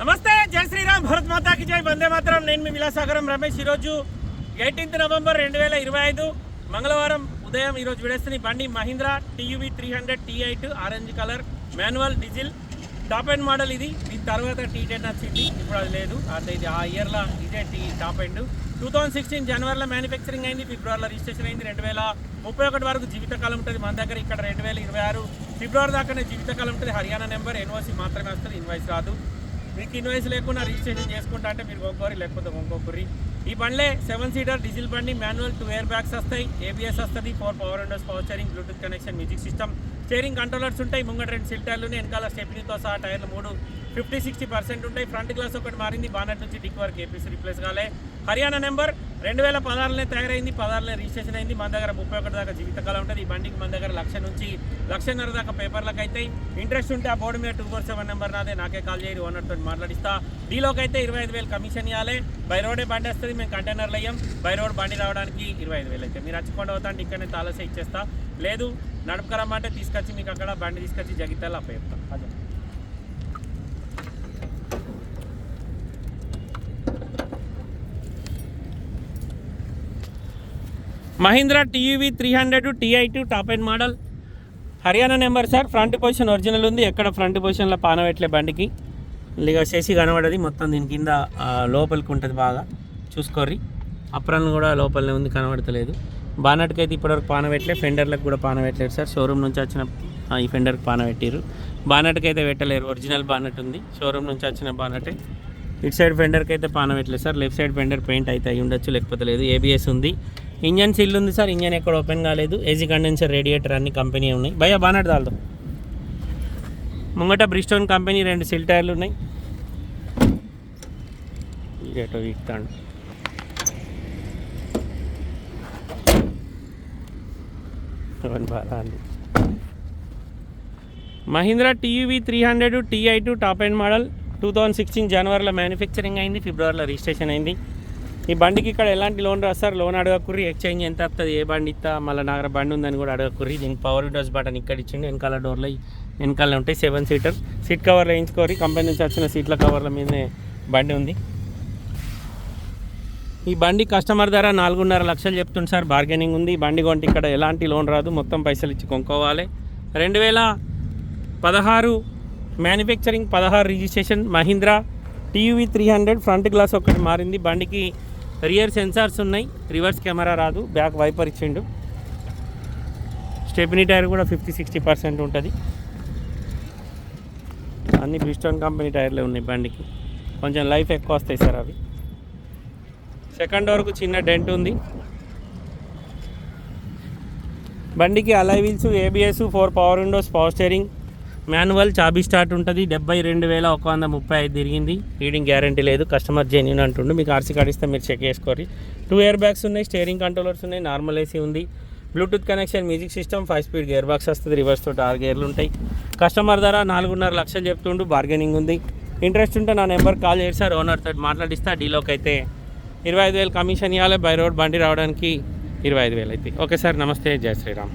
నమస్తే జై శ్రీరామ్ భరత్ మాతాకి జై వందే మాత్రం. నేను మీ విలాసాగరం రమేష్. ఈరోజు ఎయిటీన్త్ నవంబర్ రెండు వేల ఇరవై ఐదు మంగళవారం ఉదయం ఈరోజు విడేస్తున్న బండి Mahindra TUV three hundred T eight orange colour manual diesel top end model ఇది. దీని తర్వాత టీ టెన్ వచ్చింది ఇప్పుడు అది లేదు. అంటే ఇది ఆ ఇయర్లో ఇదే T top end two thousand sixteen జనవరిలో మ్యానుఫ్యాక్చరింగ్ అయింది. ఫిబ్రవరిలో రిజిస్ట్రేషన్ అయింది. రెండు వేల ముప్పై ఒకటి వరకు జీవితకాలం ఉంటుంది. మన దగ్గర ఇక్కడ రెండు వేల ఇరవై ఆరు ఫిబ్రవరి దాకానే జీవితకాలం ఉంటుంది. హర్యానా నెంబర్ ఎన్ఓసి మాత్రమే వస్తుంది. ఇన్వాయిస్ రాదు. మీకు ఇన్వాయిస్ లేకుండా రిజిస్ట్రేషన్ చేసుకుంటా అంటే మీరు ఒక్కొక్కరి లేకపోతే కొనుక్కోకరి ఈ బండ్లే సెవెన్ సీటర్ డీజిల్ బండి మాన్యువల్ టూ ఎయిర్ బ్యాగ్స్ వస్తాయి. ఏబిఎస్ వస్తుంది. Four power windows power steering Bluetooth connection music system. Steering controllers ఉంటాయి. ముంగట రెండు సిల్ టైర్లు వెనకాల స్టెప్నీతో సహా టైర్లు మూడు. ఫిఫ్టీ సిక్స్టీ పర్సెంట్ ఉంటాయి. ఫ్రంట్ గ్లాస్ ఒకటి మారింది. బానట్ నుంచి డిక్ వరకు ఏపీసీ రిప్లేస్ కాలే. హర్యానా నెంబర్ రెండు వేల పదహారులోనే తయారైంది పదహారులో రిజిస్ట్రేషన్ అయింది. మన దగ్గర ముప్పై ఒకటి దాకా జీవితకాలం ఉంటుంది. ఈ బండికి మన దగ్గర లక్ష నుంచి లక్షన్నర దాకా పేపర్లకు అయితే ఇంట్రెస్ట్ ఉంటే ఆ బోర్డు మీద టూ ఫోర్ సెవెన్ నెంబర్ నాదే. నాకే కాల్ చేయరు ఓనర్ తోటి మాట్లాడిస్తా. డీలోకి అయితే ఇరవై ఐదు వేలు కమిషన్ ఇవ్వాలి బై రోడే బండి వస్తుంది మేము కంటైనర్లు అయ్యాం. బై రోడ్ బండి రావడానికి ఇరవై ఐదు వేలు అయితే. మీరు నచ్చకుండా అవుతాను ఇక్కడ ఇక్కడనే తాలసే ఇచ్చేస్తా. లేదు నడపకరమ్మంటే తీసుకొచ్చి మీకు అక్కడ బండి తీసుకొచ్చి జగిత్యాల అప్ప అదే. Mahindra TUV three hundred TI two top end model Haryana number sir front position original ఉంది. ఎక్కడ ఫ్రంట్ పొజిషన్లో పానవెట్లే బండికి. ఇక చేసి కనబడది. మొత్తం దీని కింద లోపలికి ఉంటుంది బాగా. చూసుకోర్రి. అప్రాన్ కూడా లోపలనే ఉంది కనబడతలేదు. బానట్కి అయితే ఇప్పటివరకు పానవెట్లే ఫెండర్లకు కూడా పానవెట్టలేరు సార్. షోరూమ్ నుంచి వచ్చిన ఈ ఫెండర్కి పానవెట్టిరు బానట్కి అయితే పెట్టలేరు. ఒరిజినల్ బానట్ ఉంది. షోరూమ్ నుంచి వచ్చిన బానటే. ఇటు సైడ్ ఫెండర్కి అయితే పాన పెట్టలేదు sir. Left side fender paint అయితే అయి ఉండొచ్చు లేకపోతే లేదు. ఏబిఎస్ ఉంది. ఇంజన్ సీల్ ఉంది సార్. ఇంజన్ ఎక్కడ ఓపెన్ కాలేదు. ఏసీ కండెన్సర్ రేడియేటర్ అన్ని కంపెనీ ఉన్నాయి. భయ బానట్ దాల్దో ముంగట బ్రిస్టోన్ కంపెనీ రెండు సిల్ టైర్లు ఉన్నాయి. ఇదేటో ఇస్తాను బాగా అండి. Mahindra TV three hundred TI two top end model two thousand sixteen జనవరిలో మ్యానుఫ్యాక్చరింగ్ అయింది ఫిబ్రవరిలో రిజిస్ట్రేషన్ అయింది. ఈ బండికి ఇక్కడ ఎలాంటి లోన్ రాస్తారు? లోన్ అడగకుర్రి ఎక్స్చేంజ్ ఎంత వస్తుంది ఏ బండి ఇస్తా మళ్ళీ నా దగ్గర బండి ఉందని కూడా అడగకుర్రి. దీనికి పవర్ విండోస్ బటన్ ఇక్కడ ఇచ్చిండు. వెనకాల డోర్లో వెనకాల ఉంటాయి. సెవెన్ సీటర్ సీట్ కవర్లు వేయించుకోరి కంపెనీ నుంచి వచ్చిన సీట్ల కవర్ల మీదనే బండి ఉంది. ఈ బండి కస్టమర్ ధర నాలుగున్నర లక్షలు చెప్తుంది సార్. బార్గెనింగ్ ఉంది. ఈ బండి కొంటే ఇక్కడ ఎలాంటి లోన్ రాదు. మొత్తం పైసలు ఇచ్చి కొనుక్కోవాలి. రెండు వేల పదహారు మ్యానుఫ్యాక్చరింగ్ పదహారు registration Mahindra TV three hundred front glass ఒకటి మారింది. బండికి రియర్ సెన్సార్స్ ఉన్నాయి. రివర్స్ కెమెరా రాదు. బ్యాక్ వైపర్ ఇచ్చిండు. స్టెపినీ టైర్ కూడా ఫిఫ్టీ సిక్స్టీ పర్సెంట్ ఉంటుంది. అన్ని బ్రిస్టోన్ కంపెనీ టైర్లే ఉన్నాయి బండికి. కొంచెం లైఫ్ ఎక్కువ వస్తాయి సార్ అవి. సెకండ్ వరకు చిన్న డెంట్ ఉంది. బండికి alloy wheels ABS four power windows power steering manual చాబీ start ఉంటుంది. డెబ్బై రెండు వేల ఒక వంద ముప్పై ఐదు తిరిగింది. రీడింగ్ గ్యారంటీ లేదు. కస్టమర్ జెన్యున్ అంటుండు. మీకు ఆర్సీ కార్డు ఇస్తే మీరు చెక్ చేసుకోరు టూ ఇయర్ బ్యాగ్స్ ఉన్నాయి. స్టేరింగ్ కంట్రోలర్స్ ఉన్నాయి. నార్మల్ ఏసీ ఉంది. Bluetooth connection music system five speed gear box వస్తుంది. రివర్స్ తోటి ఆరు గేర్లు ఉంటాయి. కస్టమర్ ధర నాలుగున్నర లక్షలు చెప్తుండు. బార్గెనింగ్ ఉంది. ఇంట్రెస్ట్ ఉంటే నా నెంబర్ కాల్ చేసి సార్ ఓనర్ తోటి మాట్లాడిస్తా. డీలోకి అయితే ఇరవై ఐదు వేలు కమిషన్ ఇవ్వాలి బై రోడ్ బండి రావడానికి ఇరవై ఐదు వేలు అయితే. ఓకే సార్ నమస్తే. జై శ్రీరామ్.